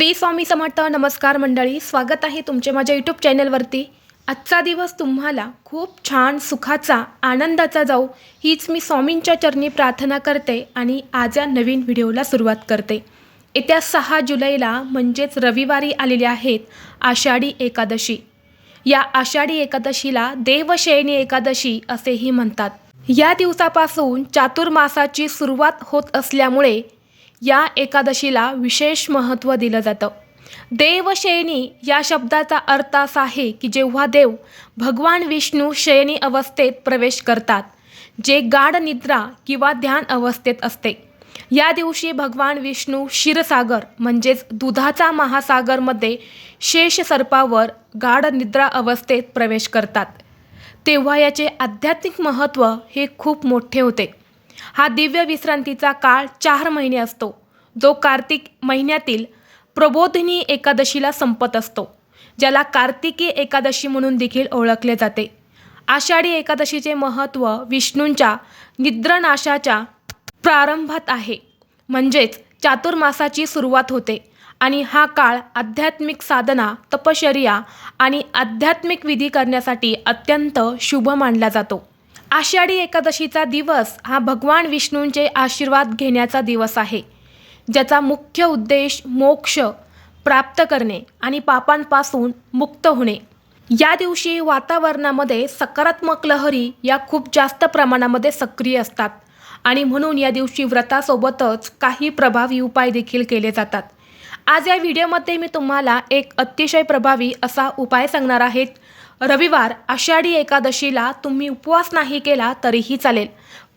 श्री स्वामी समर्थ नमस्कार मंडळी. स्वागत आहे तुमचे माझ्या यूट्यूब चॅनलवरती आजचा दिवस तुम्हाला खूप छान सुखाचा आनंदाचा जाऊ हीच मी स्वामींच्या चरणी प्रार्थना करते आणि आज या नवीन व्हिडिओला सुरुवात करते. येत्या सहा जुलैला म्हणजेच रविवारी आलेले आहेत आषाढी एकादशी. या आषाढी एकादशीला देवशयनी एकादशी असेही म्हणतात. या दिवसापासून चातुर्मासाची सुरुवात होत असल्यामुळे या एकादशीला विशेष महत्त्व दिलं जातं. देवशयनी या शब्दाचा अर्थ असा आहे की जेव्हा देव भगवान विष्णू शयनी अवस्थेत प्रवेश करतात जे गाढ निद्रा किंवा ध्यान अवस्थेत असते. या दिवशी भगवान विष्णू क्षीरसागर म्हणजेच दुधाचा महासागरमध्ये शेष सर्पावर गाढ निद्रा अवस्थेत प्रवेश करतात. तेव्हा याचे आध्यात्मिक महत्त्व हे खूप मोठे होते. हा दिव्य विश्रांतीचा काळ चार महिने असतो. जो कार्तिक महिन्यातील प्रबोधिनी एकादशीला संपत असतो ज्याला कार्तिकी एकादशी म्हणून देखील ओळखले जाते. आषाढी एकादशीचे महत्त्व विष्णूंच्या निद्रनाशाच्या प्रारंभात आहे. म्हणजेच चातुर्मासाची सुरुवात होते आणि हा काळ आध्यात्मिक साधना तपश्चर्या आणि आध्यात्मिक विधी करण्यासाठी अत्यंत शुभ मानला जातो. आषाढी एकादशीचा दिवस हा भगवान विष्णूंचे आशीर्वाद घेण्याचा दिवस आहे ज्याचा मुख्य उद्देश मोक्ष प्राप्त करणे आणि पापांपासून मुक्त होणे. या दिवशी वातावरणामध्ये सकारात्मक लहरी या खूप जास्त प्रमाणामध्ये सक्रिय असतात आणि म्हणून या दिवशी व्रतासोबतच काही प्रभावी उपाय देखील केले जातात. आज या व्हिडिओमध्ये मी तुम्हाला एक अतिशय प्रभावी असा उपाय सांगणार आहेत रविवार आषाढी एकादशीला तुम्ही उपवास नाही केला तरीही चालेल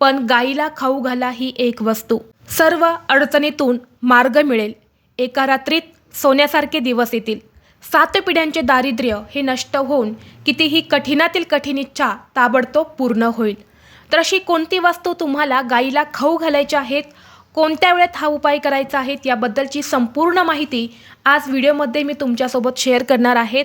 पण गाईला खाऊ घाला ही एक वस्तू. सर्व अडचणीतून मार्ग मिळेल. एका रात्रीत सोन्यासारखे दिवस येतील. सात पिढ्यांचे दारिद्र्य हे नष्ट होऊन कितीही कठीणातील कठीण इच्छा ताबडतोब पूर्ण होईल. तर अशी कोणती वस्तू तुम्हाला गाईला खाऊ घालायच्या आहेत कोणत्या वेळेत हा उपाय करायचा आहे याबद्दलची संपूर्ण माहिती आज व्हिडिओमध्ये मी तुमच्यासोबत शेअर करणार आहेत.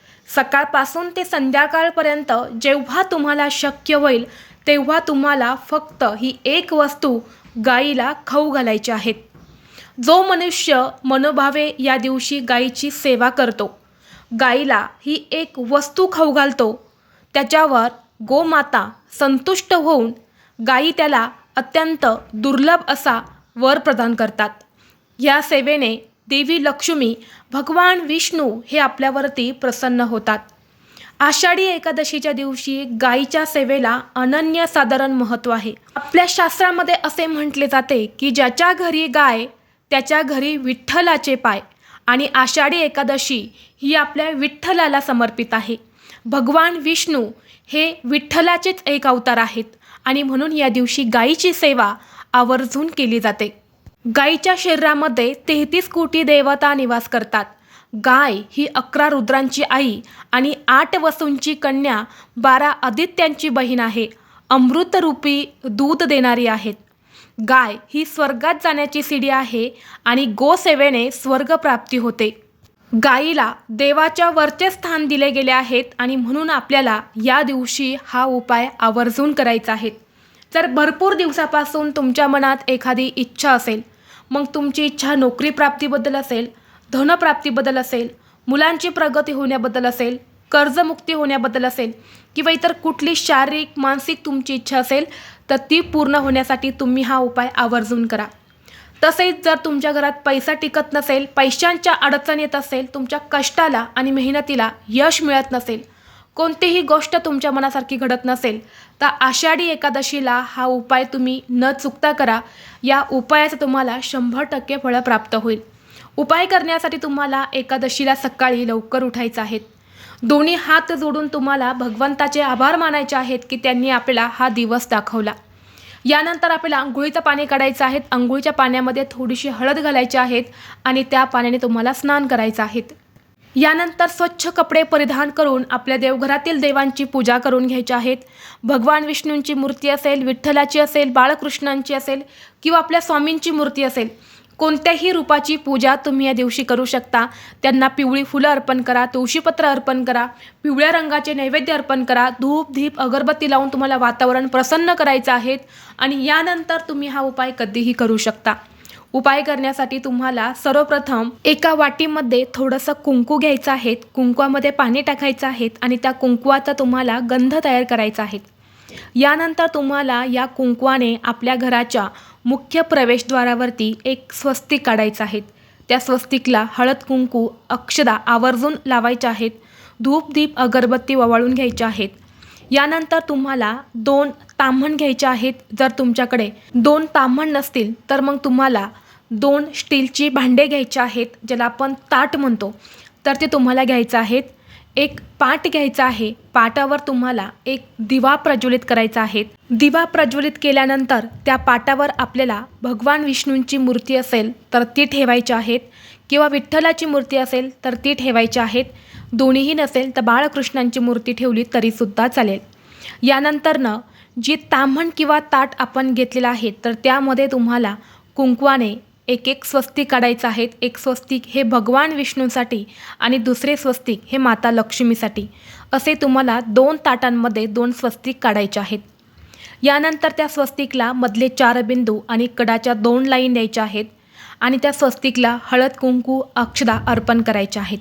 सकाळपासून ते संध्याकाळपर्यंत जेव्हा तुम्हाला शक्य होईल तेव्हा तुम्हाला फक्त ही एक वस्तू गाईला खाऊ घालायची आहेत जो मनुष्य मनोभावे या दिवशी गाईची सेवा करतो गाईला ही एक वस्तू खाऊ घालतो त्याच्यावर गोमाता संतुष्ट होऊन गायी त्याला अत्यंत दुर्लभ असा वर प्रदान करतात. या सेवेने देवी लक्ष्मी भगवान विष्णू हे आपल्यावरती प्रसन्न होतात. आषाढी एकादशीच्या दिवशी गायीच्या सेवेला अनन्यसाधारण महत्त्व आहे. आपल्या शास्त्रामध्ये असे म्हटले जाते की ज्याच्या घरी गाय त्याच्या घरी विठ्ठलाचे पाय आणि आषाढी एकादशी ही आपल्या विठ्ठलाला समर्पित आहे. भगवान विष्णू हे विठ्ठलाचेच एक अवतार आहेत आणि म्हणून या दिवशी गायीची सेवा आवर्जून केली जाते. गायीच्या शरीरामध्ये तेहतीस कोटी देवता निवास करतात. गाय ही अकरा रुद्रांची आई आणि आठ वसूंची कन्या बारा आदित्यांची बहीण आहे. अमृतरूपी दूध देणारी आहेत. गाय ही स्वर्गात जाण्याची सिडी आहे आणि गोसेवेने स्वर्गप्राप्ती होते. गायीला देवाच्या वरचे स्थान दिले गेले आहेत आणि म्हणून आपल्याला या दिवशी हा उपाय आवर्जून करायचा आहे. जर भरपूर दिवसापासून तुमच्या मनात एखादी इच्छा असेल मग तुमची इच्छा नोकरी प्राप्तीबद्दल असेल धनप्राप्तीबद्दल असेल मुलांची प्रगती होण्याबद्दल असेल कर्जमुक्ती होण्याबद्दल असेल किंवा इतर कुठली शारीरिक मानसिक तुमची इच्छा असेल तर ती पूर्ण होण्यासाठी तुम्ही हा उपाय आवर्जून करा. तसेच जर तुमच्या घरात पैसा टिकत नसेल पैशांच्या अडचण येत असेल तुमच्या कष्टाला आणि मेहनतीला यश मिळत नसेल कोणतीही गोष्ट तुमच्या मनासारखी घडत नसेल तर आषाढी एकादशीला हा उपाय तुम्ही न चुकता करा. या उपायाचं तुम्हाला शंभर टक्के फळं प्राप्त होईल. उपाय करण्यासाठी तुम्हाला एकादशीला सकाळी लवकर उठायचं आहे. दोन्ही हात जोडून तुम्हाला भगवंताचे आभार मानायचे आहेत की त्यांनी आपल्याला हा दिवस दाखवला. यानंतर आपल्याला आंघोळीचं पाणी काढायचं आहे. आंघोळीच्या पाण्यामध्ये थोडीशी हळद घालायची आहेत आणि त्या पाण्याने तुम्हाला स्नान करायचं आहे. यानंतर स्वच्छ कपडे परिधान करून आपल्या देवघरातील देवांची पूजा करून घ्यायची आहेत. भगवान विष्णूंची मूर्ती असेल विठ्ठलाची असेल बाळकृष्णांची असेल किंवा आपल्या स्वामींची मूर्ती असेल कोणत्याही रूपाची पूजा तुम्ही या दिवशी करू शकता. त्यांना पिवळी फुलं अर्पण करा तुळशीपत्र अर्पण करा पिवळ्या रंगाचे नैवेद्य अर्पण करा धूप धीप अगरबत्ती लावून तुम्हाला वातावरण प्रसन्न करायचं आहे आणि यानंतर तुम्ही हा उपाय कधीही करू शकता. उपाय करण्यासाठी तुम्हाला सर्वप्रथम एका वाटीमध्ये थोडंसं कुंकू घ्यायचं आहे. कुंकवामध्ये पाणी टाकायचं आहे आणि त्या कुंकवाचा तुम्हाला गंध तयार करायचा आहे. यानंतर तुम्हाला या कुंकवाने आपल्या घराच्या मुख्य प्रवेशद्वारावरती एक स्वस्तिक काढायचं आहे. त्या स्वस्तिकला हळद कुंकू अक्षदा आवर्जून लावायच्या आहेत. धूप दीप अगरबत्ती ववाळून घ्यायच्या आहेत. यानंतर तुम्हाला दोन ताम्हण घ्यायचे आहेत. जर तुमच्याकडे दोन ताम्हण नसतील तर मग तुम्हाला दोन स्टीलची भांडे घ्यायचे आहेत ज्याला आपण ताट म्हणतो. तर ते तुम्हाला घ्यायचं आहेत. एक पाट घ्यायचा आहे. पाटावर तुम्हाला एक दिवा प्रज्वलित करायचा आहे. दिवा प्रज्वलित केल्यानंतर त्या पाटावर आपल्याला भगवान विष्णूंची मूर्ती असेल तर ती ठेवायची आहेत. किंवा विठ्ठलाची मूर्ती असेल तर ती ठेवायची आहेत. दोन्हीही नसेल तर बाळकृष्णांची मूर्ती ठेवली तरीसुद्धा चालेल. यानंतरनं जी ताम्हण किंवा ताट आपण घेतलेलं आहे तर त्यामध्ये तुम्हाला कुंकवाने एक एक स्वस्तिक काढायचं आहेत. एक स्वस्तिक हे भगवान विष्णूसाठी आणि दुसरे स्वस्तिक हे माता लक्ष्मीसाठी. असे तुम्हाला दोन ताटांमध्ये दोन स्वस्तिक काढायचे आहेत. यानंतर त्या स्वस्तिकला मधले चार बिंदू आणि कडाच्या दोन लाईन द्यायच्या आहेत आणि त्या स्वस्तिकला हळद कुंकू अक्षदा अर्पण करायच्या आहेत.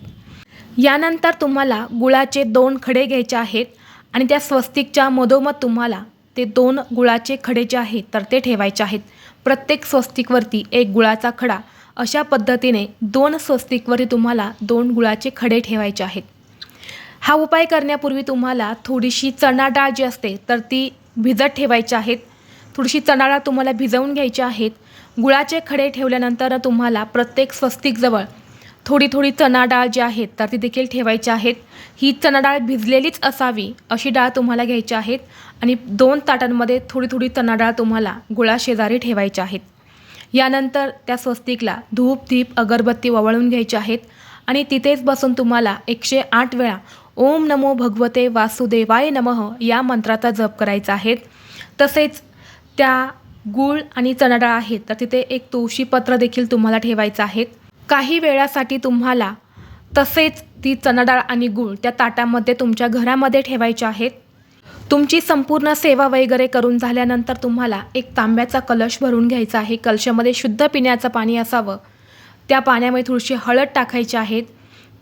यानंतर तुम्हाला गुळाचे दोन खडे घ्यायचे आहेत आणि त्या स्वस्तिकच्या मधोमध तुम्हाला ते दोन गुळाचे खडे जे आहेत तर ते ठेवायचे आहेत. प्रत्येक स्वस्तिकवरती एक गुळाचा खडा. अशा पद्धतीने दोन स्वस्तिकवरती तुम्हाला दोन गुळाचे खडे ठेवायचे आहेत. हा उपाय करण्यापूर्वी तुम्हाला थोडीशी चणा डाळ जी असते तर ती भिजत ठेवायची आहेत. थोडीशी चणा डाळ तुम्हाला भिजवून घ्यायची आहेत. गुळाचे खडे ठेवल्यानंतर तुम्हाला प्रत्येक स्वस्तिकजवळ थोडी थोडी चणा डाळ जी आहेत तर ती देखील ठेवायची आहेत. ही चणा डाळ भिजलेलीच असावी अशी डाळ तुम्हाला घ्यायची आहेत आणि दोन ताटांमध्ये थोडी थोडी चणा डाळ तुम्हाला गुळाशेजारी ठेवायची आहेत. यानंतर त्या स्वस्तिकला धूप दीप अगरबत्ती ववळून घ्यायची आहेत आणि तिथेच बसून तुम्हाला एकशे आठ वेळा ओम नमो भगवते वासुदेवाय नमः या मंत्राचा जप करायचा आहे. तसेच त्या गूळ आणि चणाडाळ आहेत तर तिथे एक तुळशीपत्र देखील तुम्हाला ठेवायचं आहेत काही वेळासाठी तुम्हाला तसेच ती चणाडाळ आणि गूळ त्या ताटामध्ये तुमच्या घरामध्ये ठेवायचे आहेत. तुमची संपूर्ण सेवा वगैरे करून झाल्यानंतर तुम्हाला एक तांब्याचा कलश भरून घ्यायचा आहे. कलशामध्ये शुद्ध पिण्याचं पाणी असावं. त्या पाण्यामध्ये थोडीशी हळद टाकायची आहेत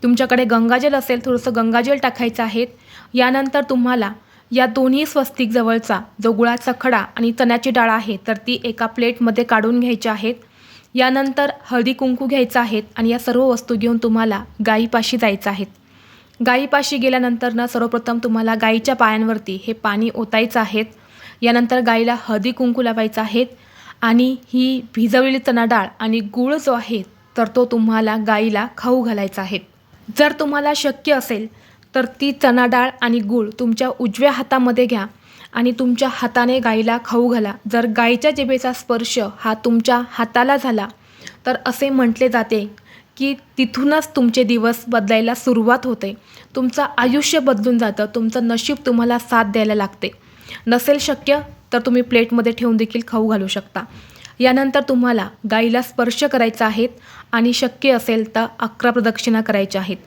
तुमच्याकडे गंगाजल असेल थोडंसं गंगाजल टाकायचं आहे. यानंतर तुम्हाला या दोन्ही स्वस्तिक जवळचा जो गुळाचा खडा आणि चण्याची डाळ आहे तर ती एका प्लेटमध्ये काढून घ्यायची आहेत यानंतर हळदी कुंकू घ्यायचं आहेत आणि या सर्व वस्तू घेऊन तुम्हाला गायीपाशी जायचं आहेत. गायीपाशी गेल्यानंतर ना सर्वप्रथम तुम्हाला गायीच्या पायांवरती हे पाणी ओतायचं आहेत. यानंतर गाईला हळदी कुंकू लावायचं आहेत आणि ही भिजवलेली चणा डाळ आणि गूळ जो आहे तर तो तुम्हाला गाईला खाऊ घालायचा आहे. जर तुम्हाला शक्य असेल तर ती चणा डाळ आणि गूळ तुमच्या उजव्या हातामध्ये घ्या आणि तुमच्या हाताने गाईला खाऊ घाला. जर गाईच्या जिभेचा स्पर्श हा तुमच्या हाताला झाला तर असे म्हटले जाते की तिथूनच तुमचे दिवस बदलायला सुरुवात होते. तुमचं आयुष्य बदलून जातं. तुमचं नशीब तुम्हाला साथ द्यायला लागते. नसेल शक्य तर तुम्ही प्लेटमध्ये ठेवून देखील खाऊ घालू शकता. यानंतर तुम्हाला गाईला स्पर्श करायचा आहेत आणि शक्य असेल तर अकरा प्रदक्षिणा करायच्या आहेत.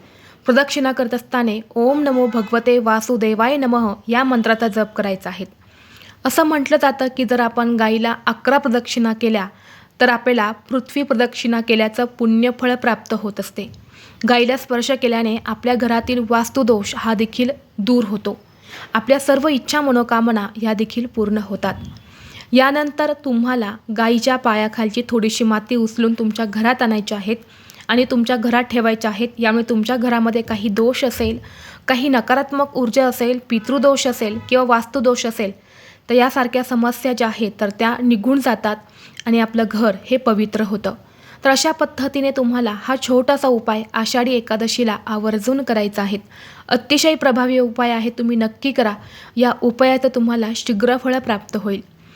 प्रदक्षिणा करत असताना ओम नमो भगवते वासुदेवाय नमः या मंत्राचा जप करायचा आहे. असं म्हटलं जातं की जर आपण गाईला अकरा प्रदक्षिणा केल्या तर आपल्याला पृथ्वी प्रदक्षिणा केल्याचं पुण्यफळ प्राप्त होत असते. गाईला स्पर्श केल्याने आपल्या घरातील वास्तुदोष हा देखील दूर होतो. आपल्या सर्व इच्छा मनोकामना ह्या देखील पूर्ण होतात. यानंतर तुम्हाला गाईच्या पायाखालची थोडीशी माती उचलून तुमच्या घरात आणायची आहेत. आणि तुमच्या घरात ठेवायच्या आहेत यामुळे तुमच्या घरामध्ये काही दोष असेल काही नकारात्मक ऊर्जा असेल पितृदोष असेल किंवा वास्तुदोष असेल तर यासारख्या समस्या ज्या आहेत तर त्या निघून जातात आणि आपलं घर हे पवित्र होतं. तर अशा पद्धतीने तुम्हाला हा छोटासा उपाय आषाढी एकादशीला आवर्जून करायचा आहे. अतिशय प्रभावी उपाय आहे तुम्ही नक्की करा. या उपायाचं तुम्हाला शीघ्रफळ प्राप्त होईल.